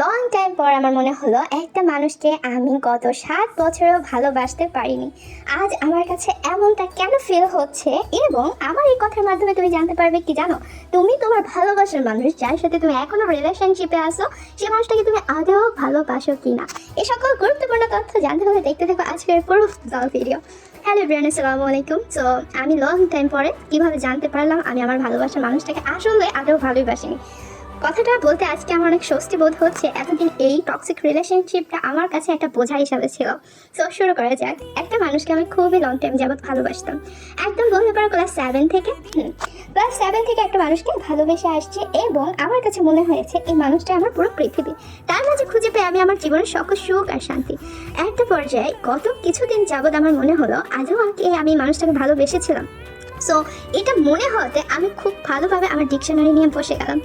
Long time পর আমার মনে হলো একটা মানুষকে আমি গত সাত বছরেও ভালোবাসতে পারিনি। আজ আমার কাছে এমনটা কেন ফিল হচ্ছে? এবং আমার এই কথার মাধ্যমে তুমি জানতে পারবে কি জানো? তুমি তোমার ভালোবাসার মানুষ, যার সাথে তুমি এখনও রিলেশনশিপে আসো সে মানুষটাকে তুমি আদৌ ভালোবাসো কি না? এই সকল গুরুত্বপূর্ণ তথ্য জানতে হলে দেখতে থাকো আজকের পুরো ভিডিও হ্যালো ব্রিয়ান আসসালামু আলাইকুম। সো আমি লং টাইম পরে কীভাবে জানতে পারলাম আমি আমার ভালোবাসার মানুষটাকে আসলে আদৌ ভালোবাসিনি? কথাটা বলতে আজকে আমার অনেক স্বস্তি বোধ হচ্ছে এতদিন এই টক্সিক রিলেশনশিপটা আমার কাছে একটা বোঝা হিসাবে ছিল। সো শুরু করা যাক। একটা মানুষকে আমি খুবই লং টাইম যাবৎ ভালোবাসতাম। একদম বলতে পারো ক্লাস সেভেন থেকে ক্লাস সেভেন থেকে একটা মানুষকে ভালোবেসে আসছে এবং আমার কাছে মনে হয়েছে এই মানুষটা আমার পুরো পৃথিবী। তার মাঝে খুঁজে পেয়ে আমি আমার জীবনের সকল সুখ আর শান্তি। একটা পর্যায়ে গত কিছুদিন যাবৎ আমার মনে হলো, আজও আর আমি মানুষটাকে ভালোবেসেছিলাম। সো এটা মনে হতে আমি খুব ভালোভাবে আমার ডিকশনারি নিয়ে বসে গেলাম।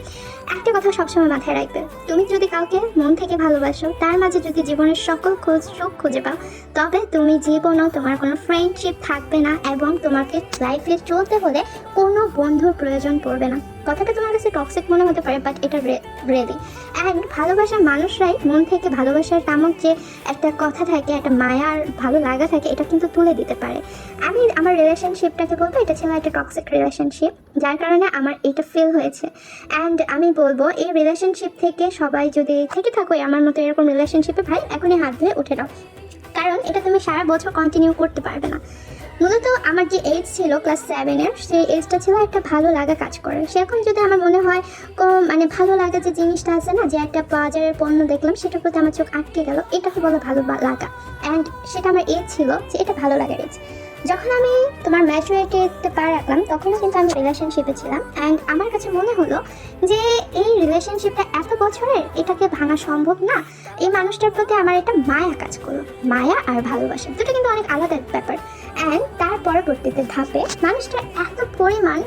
একটা কথা সবসময় মাথায় রাখবে, তুমি যদি কাউকে মন থেকে ভালোবাসো, তার মাঝে যদি জীবনের সকল খোঁজ, সুখ খুঁজে পাও, তবে তুমি জীবনও তোমার কোনো ফ্রেন্ডশিপ থাকবে না এবং তোমাকে লাইফে চলতে হলে কোনো বন্ধুর প্রয়োজন পড়বে না। কথাটা তোমার কাছে টক্সিক মনে হতে পারে বাট এটা রেলি অ্যান্ড ভালোবাসার মানুষরাই মন থেকে ভালোবাসার নামক যে একটা কথা থাকে, একটা মায়ার ভালো লাগা থাকে, এটা কিন্তু তুলে দিতে পারে। আমি আমার রিলেশনশিপটাকে বলব, এটা ছিল একটা টক্সিক রিলেশনশিপ যার কারণে আমার এটা ফিল হয়েছে। অ্যান্ড আমি বলব, এই রিলেশনশিপ থেকে সবাই যদি থেকে থাকো, আমার মতো এরকম রিলেশনশিপে ভাই, এখনই হাত ধুয়ে উঠে দাও কারণ এটা তুমি সারা বছর কন্টিনিউ করতে পারবে না। মূলত আমার যে এজ ছিল ক্লাস সেভেনের সেই এজটা ছিল একটা ভালো লাগা কাজ করে। সেরকম যদি আমার মনে হয় মানে ভালো লাগা যে জিনিসটা আছে না, যে একটা বাজারের পণ্য দেখলাম, সেটার প্রতি আমার চোখ আটকে গেল, এটাকে বলে ভালো লাগা। অ্যান্ড সেটা আমার এজ ছিল, যে এটা ভালো লাগার এজ যখন আমি তোমার ম্যাচুরিটিতে পা রাখলাম, তখনও কিন্তু আমি রিলেশনশিপে ছিলাম। অ্যান্ড আমার কাছে মনে হলো যে এই রিলেশনশিপটা এত বছরের, এটাকে ভাঙা সম্ভব না। এই মানুষটার প্রতি আমার একটা মায়া কাজ করল। মায়া আর ভালোবাসা, দুটো কিন্তু অনেক আলাদা ব্যাপার। অ্যান্ড তার পরবর্তীতে ধাপে মানুষটা এত পরিমাণ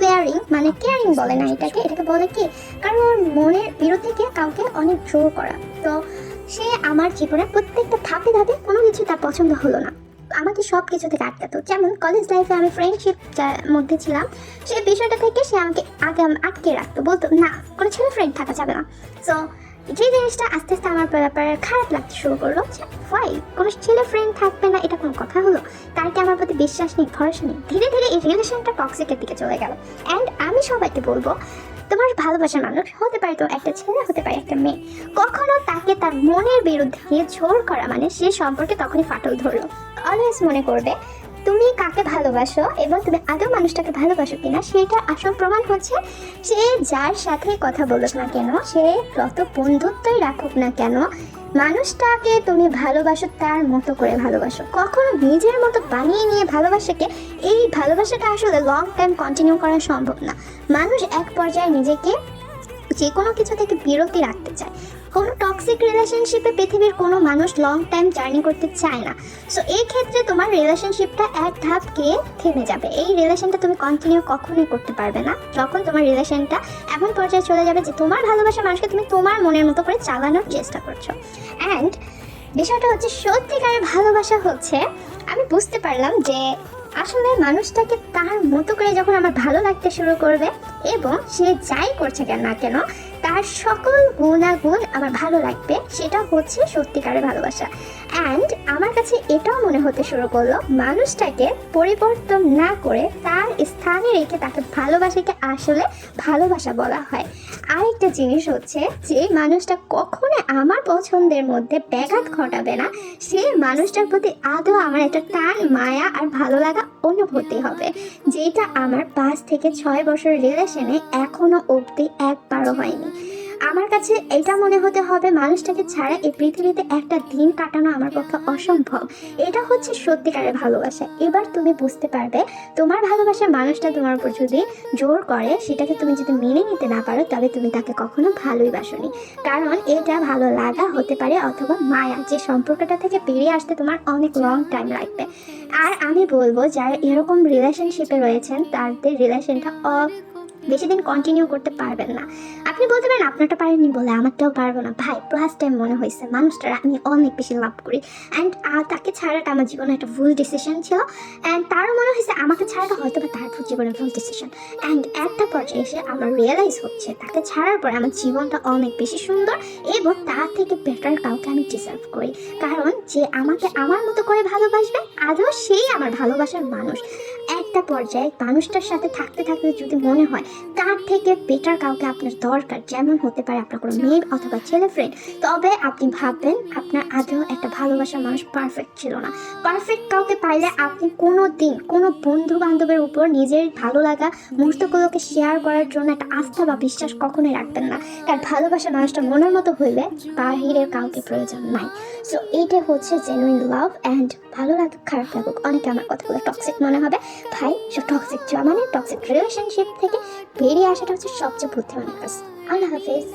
কেয়ারিং মানে কেয়ারিং বলে না এটাকে এটাকে বলে কি? কারণ ওর মনের বিরুদ্ধে কাউকে অনেক জোর করা। তো সে আমার জীবনে প্রত্যেকটা ধাপে ধাপে কোনো কিছু তার পছন্দ হলো না। আমাকে সব কিছু থেকে আটকাতো যেমন কলেজ লাইফে আমি ফ্রেন্ডশিপ মধ্যে ছিলাম সেই বিষয়টা থেকে সে আমাকে আগে আটকে রাখতো। বলতো, না, কোনো ছেলে ফ্রেন্ড থাকা যাবে না। সো যে জিনিসটা আস্তে আস্তে আমার ব্যাপারে খারাপ লাগতে শুরু করল ফাই কোনো ছেলে ফ্রেন্ড থাকবে না, এটা কোনো কথা হলো? তার কি আমার প্রতি বিশ্বাস নেই, ভরসা নেই। ধীরে ধীরে এই রিলেশনটা টক্সিকের দিকে চলে গেল। অ্যান্ড আমি সবাইকে বলব, তোমার ভালোবাসার মানুষ হতে পারে তো একটা ছেলে, হতে পারে একটা মেয়ে। কখনো তাকে তার মনের বিরুদ্ধে জোর করা মানে সে সম্পর্কে তখনই ফাটল ধরলো। অলওয়েজ মনে করবে তুমি কাকে ভালোবাসো এবং তুমি আদৌ মানুষটাকে ভালোবাসো কিনা সেটা আসল প্রমাণ হচ্ছে সে যার সাথে কথা বলুক না কেন, সে যত বন্ধুত্বই রাখুক না কেন, মানুষটাকে তুমি ভালোবাসো তার মতো করে ভালোবাসো। কখনো নিজের মতো বানিয়ে নিয়ে ভালোবাসাকে, এই ভালোবাসাটা আসলে লং টাইম কন্টিনিউ করা সম্ভব না। মানুষ এক পর্যায়ে নিজেকে যে কোনো কিছু থেকে বিরতি রাখতে চায়। কোনো টক্সিক রিলেশনশিপে পৃথিবীর কোনো মানুষ লং টাইম জার্নি করতে চায় না। সো এই ক্ষেত্রে তোমার রিলেশনশিপটা এক ধাপ গিয়ে থেমে যাবে। এই রিলেশনটা তুমি কন্টিনিউ কখনোই করতে পারবে না। যখন তোমার রিলেশনটা এমন পর্যায়ে চলে যাবে যে তোমার ভালোবাসা মানুষকে তুমি তোমার মনের মতো করে চালানোর চেষ্টা করছ। অ্যান্ড বিষয়টা হচ্ছে, সত্যিকারের ভালোবাসা হচ্ছে, আমি বুঝতে পারলাম যে আসলে মানুষটাকে তার মতো করে যখন আমার ভালো লাগতে শুরু করবে এবং সে যাই করছে কেন না কেন, তার সকল গুণাগুণ আমার ভালো লাগবে সেটা হচ্ছে সত্যিকারের ভালোবাসা। অ্যান্ড আমার কাছে এটাও মনে হতে শুরু করল, মানুষটাকে পরিবর্তন না করে তার স্থানে রেখে তাকে ভালোবাসাকে আসলে ভালোবাসা বলা হয়। আরেকটা জিনিস হচ্ছে যে, মানুষটা কখনো আমার পছন্দের মধ্যে ব্যাঘাত ঘটাবে না, সে মানুষটার প্রতি আদৌ আমার একটা টান, মায়া আর ভালো লাগা অনুভূতি হবে। যেটা আমার পাঁচ থেকে ছয় বছর রিলেশনে এখনও অবধি একবারও হয়নি। আমার কাছে এটা মনে হতে হবে মানুষটাকে ছাড়া এই পৃথিবীতে একটা দিন কাটানো আমার পক্ষে অসম্ভব। এটা হচ্ছে সত্যিকারের ভালোবাসা। এবার তুমি বুঝতে পারবে, তোমার ভালোবাসার মানুষটা তোমার উপর যদি জোর করে, সেটাকে তুমি যদি মেনে নিতে না পারো, তবে তুমি তাকে কখনো ভালোই বাসনি। কারণ এটা ভালো লাগা হতে পারে অথবা মায়া, যে সম্পর্কটা থেকে বেরিয়ে আসতে তোমার অনেক লং টাইম লাগবে। আর আমি বলব, যারা এরকম রিলেশনশিপে রয়েছেন, তাদের রিলেশনটা বেশি দিন কন্টিনিউ করতে পারবেন না। আপনি বলতে পারেন, আপনারটা পারেননি বলে আমারটাও পারব না। ভাই ফার্স্ট টাইম মনে হয়েছে। মানুষটার আমি অনেক বেশি লাভ করি। অ্যান্ড তাকে ছাড়াটা আমার জীবনে একটা ভুল ডিসিশন ছিল। অ্যান্ড তারও মনে হয়েছে, আমাকে ছাড়াটা হয়তো বা তার জীবনের ভুল ডিসিশন অ্যান্ড একটা পর্যায়ে এসে আমার রিয়েলাইজ হচ্ছে, তাকে ছাড়ার পর আমার জীবনটা অনেক বেশি সুন্দর এবং তার থেকে বেটার কাউকে আমি ডিজার্ভ করি। কারণ যে আমাকে আমার মতো করে ভালোবাসবে, আদৌ সেই আমার ভালোবাসার মানুষ। একটা পর্যায়ে মানুষটার সাথে থাকতে থাকতে যদি মনে হয় তার থেকে বেটার কাউকে আপনার দরকার, যেমন হতে পারে আপনার কোনো মেয়ে অথবা ছেলে ফ্রেন্ড তবে আপনি ভাববেন আপনার আদৌ একটা ভালোবাসার মানুষ পারফেক্ট ছিল না। পারফেক্ট কাউকে পাইলে আপনি কোনো দিন কোনো বন্ধু বান্ধবের উপর নিজের ভালো লাগা মুহূর্তগুলোকে শেয়ার করার জন্য একটা আস্থা বা বিশ্বাস কখনোই রাখবেন না। কারণ ভালোবাসার মানুষটা মনের মতো হইলে বাহিরের কাউকে প্রয়োজন নাই। সো এইটা হচ্ছে জেনুইন লাভ অ্যান্ড ভালো লাগুক খারাপ লাগুক, অনেকে আমার কথা বলে টক্সিক মনে হবে। ভাই সব টক্সিক মানে টক্সিক রিলেশনশিপ থেকে বেরিয়ে আসাটা হচ্ছে সবচেয়ে বুদ্ধিমানের কাজ আল্লাহ হাফিজ।